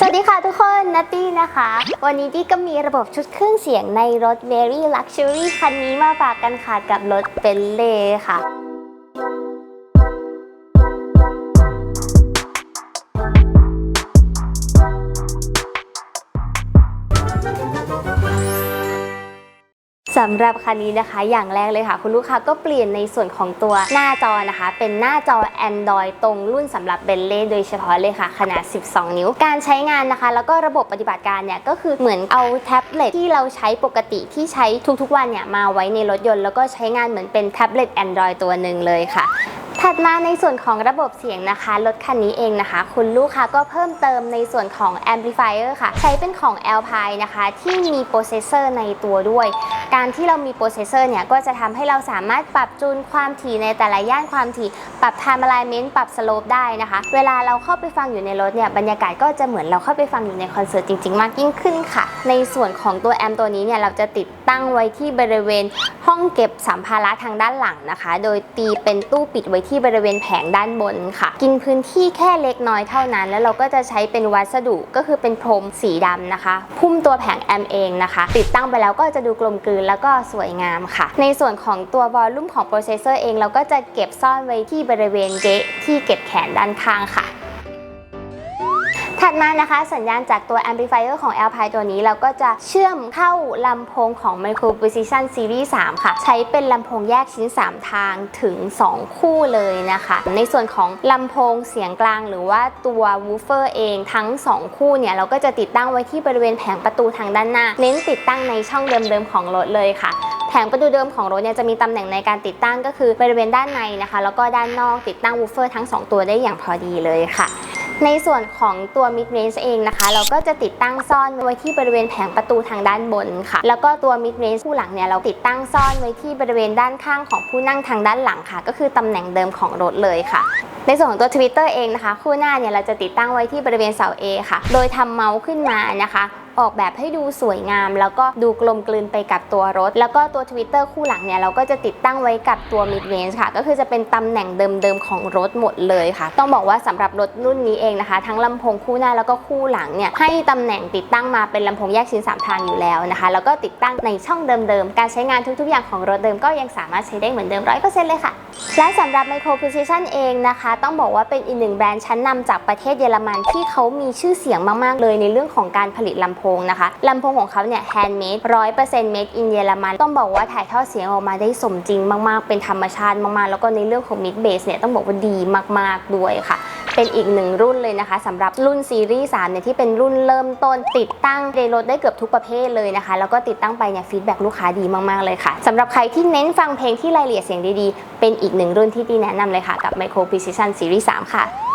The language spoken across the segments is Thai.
สวัสดีค่ะทุกคนนัตตี้นะคะ วันนี้ดี้ก็มีระบบชุดเครื่องเสียงในรถ Very Luxury คันนี้มาฝากกันค่ะกับรถเบนเล่ค่ะ สำหรับคันนี้นะคะ อย่างแรกเลยค่ะ คุณลูกค้าก็เปลี่ยนในส่วนของตัวหน้าจอนะคะ เป็นหน้าจอ Android ตรงรุ่นสำหรับเบนเล่โดยเฉพาะเลยค่ะ ขนาด 12 นิ้ว การใช้งานนะคะ แล้วก็ระบบปฏิบัติการเนี่ยก็คือเหมือนเอาแท็บเล็ตที่เราใช้ปกติที่ใช้ทุกๆวันเนี่ยมาไว้ในรถยนต์แล้วก็ใช้งานเหมือนเป็นแท็บเล็ต Android ตัวหนึ่งเลยค่ะถัดมาในส่วนของระบบเสียงนะคะ รถคันนี้เองนะคะ คุณลูกค้าก็เพิ่มเติมในส่วนของ amplifier ค่ะ ใช้เป็นของ Alpine นะคะ ที่มีโปรเซสเซอร์ในตัวด้วย การที่เรามีโปรเซสเซอร์เนี่ยก็จะทำให้เราสามารถปรับจูนความถี่ในแต่ละย่านความถี่ ปรับ time alignment ปรับ slope ได้นะคะ เวลาเราเข้าไปฟังอยู่ในรถเนี่ยบรรยากาศก็จะเหมือนเราเข้าไปฟังอยู่ในคอนเสิร์ตจริง ๆ มากยิ่งขึ้นค่ะ ในส่วนของตัวแอมตัวนี้เนี่ยเราจะติด ตั้งไว้ที่บริเวณห้องเก็บสัมภาระทางด้านหลังนะคะ โดยตีเป็นตู้ปิดไว้ที่บริเวณแผงด้านบนค่ะ กินพื้นที่แค่เล็กน้อยเท่านั้น แล้วเราก็จะใช้เป็นวัสดุก็คือเป็นพรมสีดำนะคะ พุ่มตัวแผงแอมเองนะคะ ติดตั้งไปแล้วก็จะดูกลมกลืนแล้วก็สวยงามค่ะ ในส่วนของตัววอลลุ่มของโปรเซสเซอร์เองเราก็จะเก็บซ่อนไว้ที่บริเวณเกะที่เก็บแขนด้านข้างค่ะ ถัดมานะคะสัญญาณจากตัว amplifier ของ Alpine ตัวนี้เราก็จะเชื่อมเข้าลำโพงของ Micro Precision Series 3 ค่ะ ใช้เป็นลำโพงแยกชิ้น 3 ทางถึง 2 คู่เลยนะคะ ในส่วนของลำโพงเสียงกลางหรือว่าตัว woofer เองทั้ง 2 คู่เนี่ย เราก็จะติดตั้งไว้ที่บริเวณแผงประตูทางด้านหน้า เน้นติดตั้งในช่องเดิมๆของรถเลยค่ะแผงประตูเดิมของรถเนี่ยจะมีตำแหน่งในการติดตั้งก็คือบริเวณด้านในนะคะ แล้วก็ด้านนอกติดตั้งวูฟเฟอร์ทั้ง 2 ตัวได้อย่างพอดีเลยค่ะ ในส่วนของตัว mid range เองนะคะ เราก็จะติดตั้งซ่อนไว้ที่บริเวณแผงประตูทางด้านบนค่ะ แล้วก็ตัว mid range คู่หลังเนี่ยเราติดตั้งซ่อนไว้ที่บริเวณด้านข้างของผู้นั่งทางด้านหลังค่ะ ก็คือตำแหน่งเดิมของรถเลยค่ะในส่วนของตัว Twitter เองนะคะ คู่หน้าเนี่ยเราจะติดตั้งไว้ที่บริเวณเสา A ค่ะ โดยทำเมาส์ขึ้นมานะคะ ออกแบบให้ดูสวยงาม แล้วก็ดูกลมกลืนไปกับตัวรถ แล้วก็ตัว Twitter คู่หลังเนี่ยเราก็จะติดตั้งไว้กับตัว mid range ค่ะ ก็คือจะเป็นตำแหน่งเดิมๆของรถหมดเลยค่ะ ต้องบอกว่าสำหรับรถรุ่นนี้เองนะคะ ทั้งลำโพงคู่หน้าแล้วก็คู่หลังเนี่ยให้ตำแหน่งติดตั้งมาเป็นลำโพงแยกชิ้นสามทางอยู่แล้วนะคะ แล้วก็ติดตั้งในช่องเดิมๆ การใช้งานทุกๆ อย่างของรถเดิมก็ยังสามารถใช้ได้เหมือนเดิม100%เปอร์เซ็นต์เลยค่ะ และสำหรับ Micro Precision เองนะคะ ต้องบอกว่าเป็นอีกหนึ่งแบรนด์ชั้นนำจากประเทศเยอรมันที่เขามีชื่อเสียงมากๆเลยในเรื่องของการผลิตลำโพงนะคะลำโพงของเขาเนี่ย handmade 100% made in เยอรมัน ต้องบอกว่าถ่ายทอดเสียงออกมาได้สมจริงมากๆ เป็นธรรมชาติมากๆ แล้วก็ในเรื่องของ mid bass เนี่ยต้องบอกว่าดีมากๆด้วยค่ะเป็นอีกหนึ่งรุ่นเลยนะคะสำหรับรุ่นซีรีส์3เนี่ยที่เป็นรุ่นเริ่มต้น ติดตั้งในรถได้เกือบทุกประเภทเลยนะคะ แล้วก็ติดตั้งไปเนี่ยฟีดแบ็ลูกค้าดีมากๆเลยค่ะสำหรับใครที่เน้นฟังเพลงที่รายละเอียดเสียงดีๆ เป็นอีกหนึ่งรุ่นที่ดีแนะนำเลยค่ะกับ Micro Precision Series 3 ค่ะ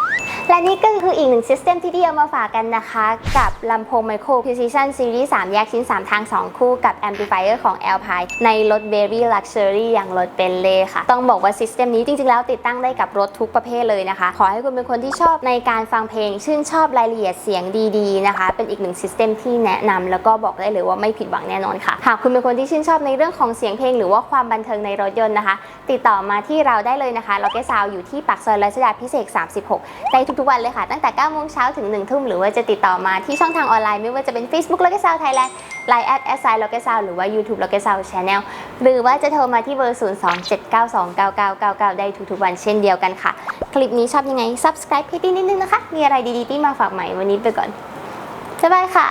และนี่ก็คืออีกหนึ่งซิสเต็มที่ดีเอามาฝากกันนะคะ กับลำโพง Micro Precision Series 3 แยกชิ้น 3 ทาง 2 คู่กับ Amplifier ของ Alpine ในรถ Very Luxury อย่างรถเบนเล่ค่ะ ต้องบอกว่าซิสเต็มนี้จริง ๆ แล้วติดตั้งได้กับรถทุกประเภทเลยนะคะ ขอให้คุณเป็นคนที่ชอบในการฟังเพลง ชื่นชอบรายละเอียดเสียงดีๆนะคะ เป็นอีกหนึ่งซิสเต็มที่แนะนำแล้วก็บอกได้เลยว่าไม่ผิดหวังแน่นอนค่ะ หากคุณเป็นคนที่ชื่นชอบในเรื่องของเสียงเพลง หรือว่าความบันเทิงในรถยนต์นะคะ ติดต่อมาที่เราได้เลยนะคะล็อกเก็ตซาวอยู่ที่ปากซอยรัชดาพิเศษ 36 ได้ทุกๆวันเลยค่ะ ตั้งแต่9โมงเช้าถึง 1 ทุ่ม หรือว่าจะติดต่อมาที่ช่องทางออนไลน์ไม่ว่าจะเป็น Facebook ล็อกเก็ตซาวไทยแลนด์ Line แอดแอสไซล็อกเก็ตซาวหรือว่า YouTube ล็อกเก็ตซาวชาแนลหรือว่าจะโทรมาที่เบอร์ 027929999 ได้ทุกๆวันเช่นเดียวกันค่ะ คลิปนี้ชอบยังไง subscribe ให้ตี้นิดนึงนะคะ มีอะไรดีๆที่มาฝากใหม่วันนี้ไปก่อนบ๊ายบายค่ะ